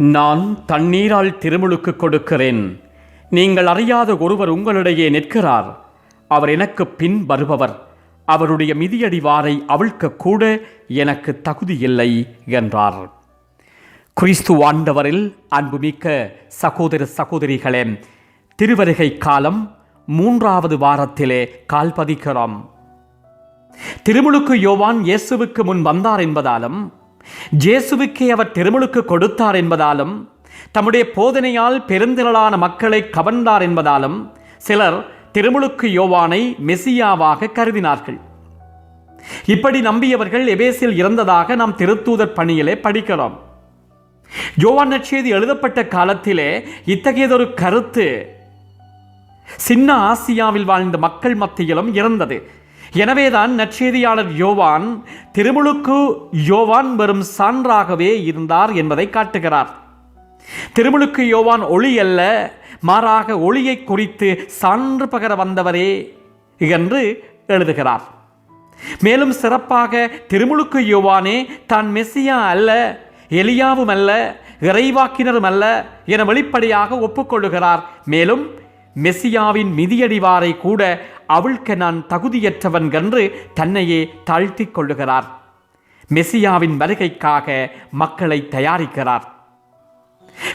நான் தண்ணீரால் திருமுழுக்கு கொடுக்கிறேன். நீங்கள் அறியாத ஒருவர் உங்களிடையே நிற்கிறார். அவர் எனக்கு பின் வருபவர். அவருடைய மிதியடிவாரை அவிழ்க்கக்கூட எனக்கு தகுதி இல்லை என்றார். கிறிஸ்து ஆண்டவரில் அன்புமிக்க சகோதர சகோதரிகளே திருவருகை காலம் மூன்றாவது வாரத்திலே கால்பதிக்கிறோம். திருமுழுக்கு யோவான் இயேசுவுக்கு முன் வந்தார் என்பதாலும் ஜேசுவுக்கே அவர் திருமுழுக்கு கொடுத்தார் என்பதாலும் தம்முடைய போதனையால் பெருந்திரளான மக்களை கவர்ந்தார் என்பதாலும் சிலர் திருமுழுக்கு யோவானை மெசியாவாக கருதினார்கள். இப்படி நம்பியவர்கள் எபேசில் இறந்ததாக நாம் திருத்தூதர் பணியிலே படிக்கிறோம். யோவான் நற்செய்தி எழுதப்பட்ட காலத்திலே இத்தகையதொரு கருத்து சின்ன ஆசியாவில் வாழ்ந்த மக்கள் மத்தியிலும் இருந்தது எனவேதான் நற்செய்தியாளர் யோவான் திருமுழுக்கு யோவான் வரும் சான்றாகவே இருந்தார் என்பதை காட்டுகிறார். திருமுழுக்கு யோவான் ஒளி அல்ல மாறாக ஒளியை குறித்து சான்று பகர வந்தவரே என்று எழுதுகிறார். மேலும் சிறப்பாக திருமுழுக்கு யோவானே தான் மெஸ்ஸியா அல்ல எலியாவும் அல்ல இறைவாக்கினரும் அல்ல என வெளிப்படையாக ஒப்புக்கொள்ளுகிறார். மேலும் மெஸ்ஸியாவின் மிதியடிவாரை கூட அவிழ்க்க நான் தகுதியற்றவன் என்று தன்னையே தாழ்த்திக் கொள்ளுகிறார். மெஸ்ஸியாவின் வருகைக்காக மக்களை தயாரிக்கிறார்.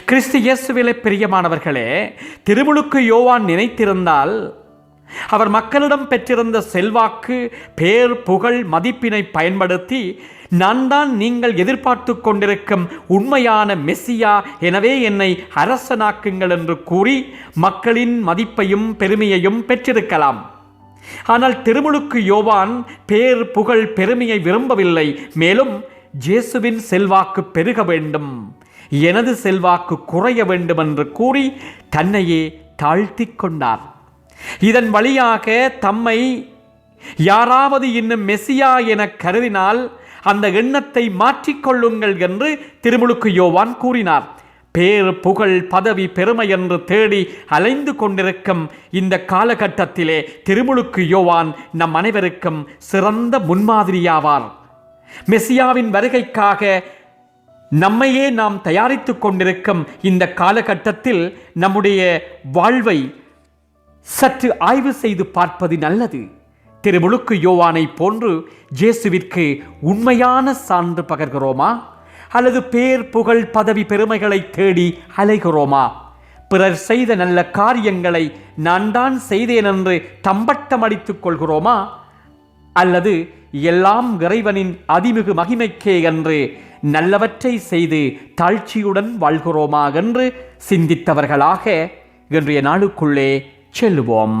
கிறிஸ்து இயேசுவிலே பிரியமானவர்களே திருமுழுக்கு யோவான் நினைத்திருந்தால் அவர் மக்களிடம் பெற்றிருந்த செல்வாக்கு பேர் புகழ் மதிப்பினை பயன்படுத்தி நான் தான் நீங்கள் எதிர்பார்த்து கொண்டிருக்கும் உண்மையான மெஸ்ஸியா எனவே என்னை அரசனாக்குங்கள் என்று கூறி மக்களின் மதிப்பையும் பெருமையையும் பெற்றிருக்கலாம். ஆனால் திருமுழுக்கு யோவான் பேர் புகழ் பெருமையை விரும்பவில்லை. மேலும் ஜேசுவின் செல்வாக்கு பெருக வேண்டும். எனது செல்வாக்கு குறைய வேண்டும் என்று கூறி தன்னையே தாழ்த்திக் கொண்டார். இதன் வழியாக தம்மை யாராவது இன்னும் மெசியா என கருதினால் அந்த எண்ணத்தை மாற்றிக்கொள்ளுங்கள் என்று திருமுழுக்கு யோவான் கூறினார். பேர் புகழ் பதவி பெருமை என்று தேடி அலைந்து கொண்டிருக்கும் இந்த காலகட்டத்திலே திருமுழுக்கு யோவான் நம் அனைவருக்கும் சிறந்த முன்மாதிரியாவார். மெசியாவின் வருகைக்காக நம்மையே நாம் தயாரித்துக் கொண்டிருக்கும் இந்த காலகட்டத்தில் நம்முடைய வாழ்வை சற்று ஆய்வு செய்து பார்ப்பது நல்லது. திருமுழுக்கு யோவானை போன்று ஜேசுவிற்கு உண்மையான சான்று பகர்கிறோமா? அல்லது பேர் புகழ் பதவி பெருமைகளை தேடி அலைகிறோமா? பிறர் செய்த நல்ல காரியங்களை நான் தான் செய்தேன் என்று தம்பட்டம் அடித்துக் கொள்கிறோமா? அல்லது எல்லாம் இறைவனின் அதிமிகு மகிமைக்கே என்று நல்லவற்றை செய்து தாழ்ச்சியுடன் வாழ்கிறோமா என்று சிந்தித்தவர்களாக இன்றைய நாளுக்குள்ளே செல்லுவோம்.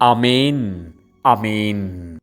Amen. Amen.